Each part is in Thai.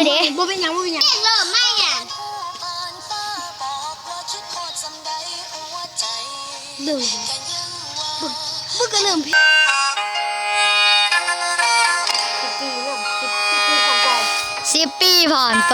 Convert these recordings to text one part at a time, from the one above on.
ู่ด้บ่เป็นยังบ่เป็นยังเริ่มไม่อะเริ่มบ่ก็เริ่มพี่สิบปีผ่านไป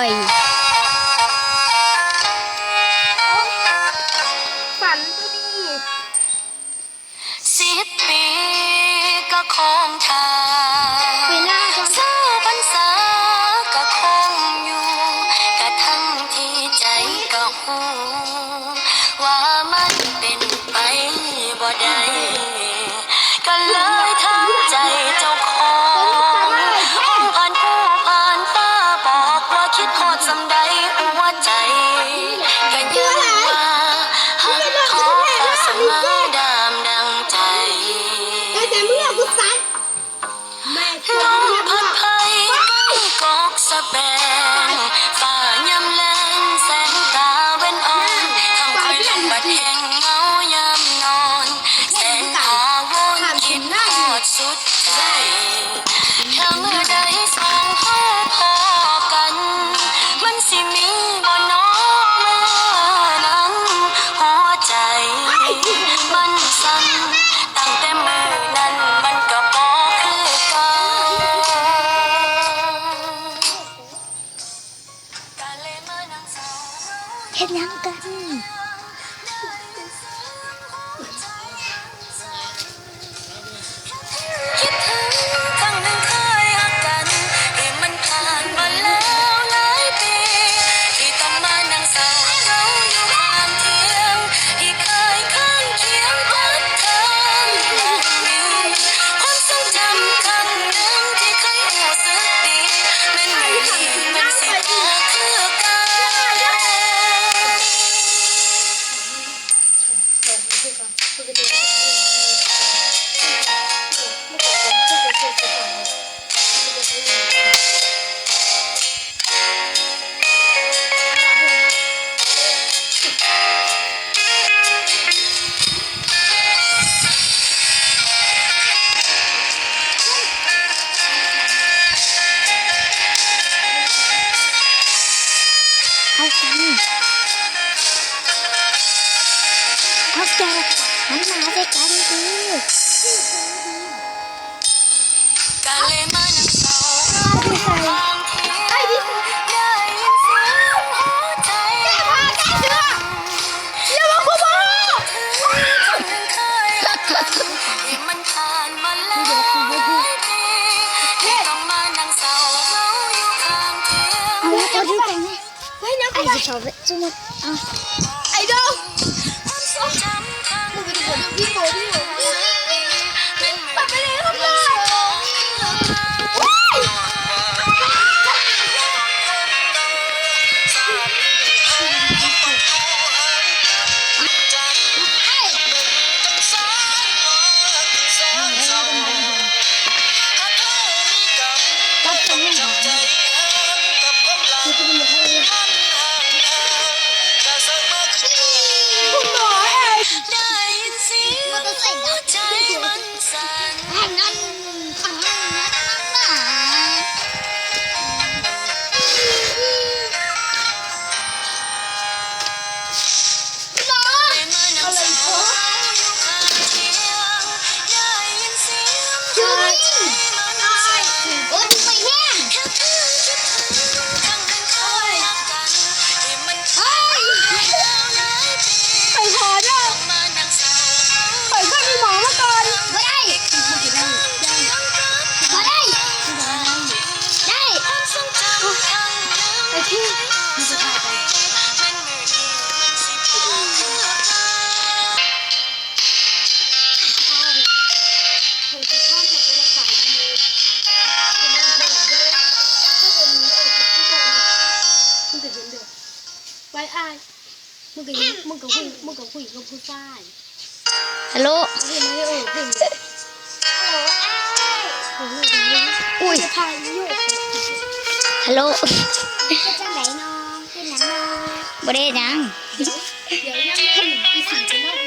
เฮ็ดยังกัน เข้ากันเอาแกหันมาด้วยกันดีการเล่น I just love it so much. Uh. I know. I'm so. พี่โบพี่โบปัดไปเลยครับเลยว้าย ไว้อายมึงกับมึงกับคุยมึงกับคุยกับผู้ชายฮัลโหลฮัล่นไม่โหลอุ้ยฮัลโหลจะไหนนอนเป็นหนังนอนบ่ได้นังเดี๋ยวยังไม่นอีสีจะนอน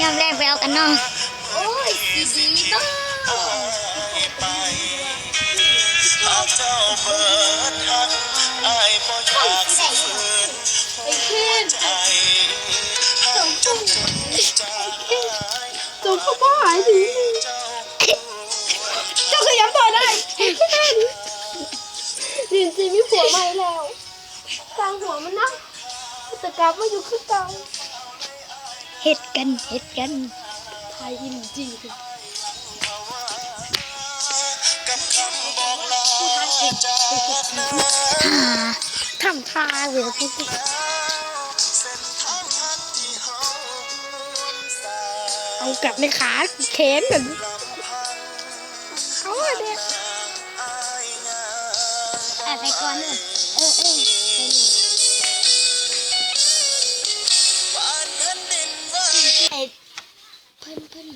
ย่ำแย่งยามแรกไปเอากันเนาะโอ้ยสีดีบ้าหากเจ้าเบิดหักอายบ่อยากสิฝืนไอ้ขึ้นใจหักจนจนใจจนเขาบ้าหายดีเจ้าเจ้าขยันต่อได้ดินจีมีผัวใหม่แล้วกลางหัวมันนะ แต่กลับมาอยู่คือเก่าเฮ็ดกันเฮ็ดกันไทยอินจีกับคำบอกลาจากนั้นอ่าทำทาเว้ยทุกคนเส้นทางหักที่เฮาสาเอากลับในขาเขนกันเอาอะเนี่ยอายงามอะไปก่อนเลยเออเออไปเลย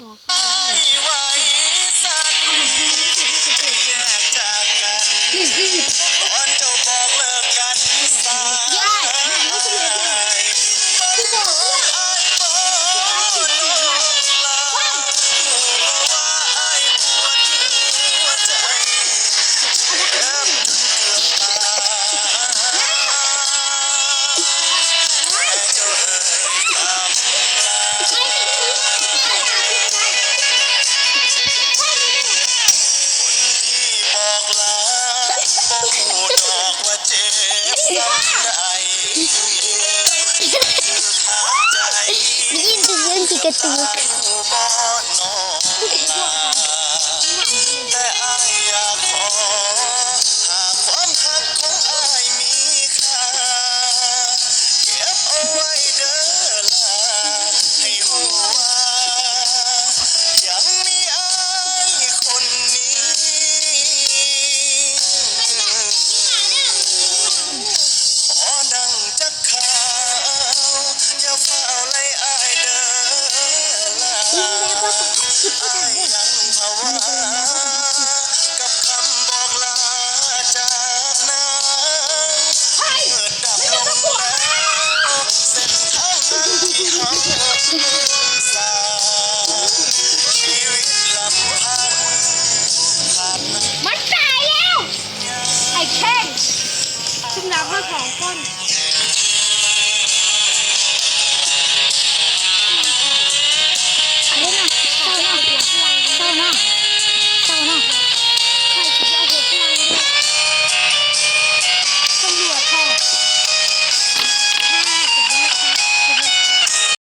พิ่ กระตุก ล่ะอายยังภาวะกับคำบอกลาจากนางเมื่อดับลงแล้วเส้นทางที่เขาสร้างชีวิตาดมันตายแล้ว ไอ้แข้งซึ่งนับมาสองคน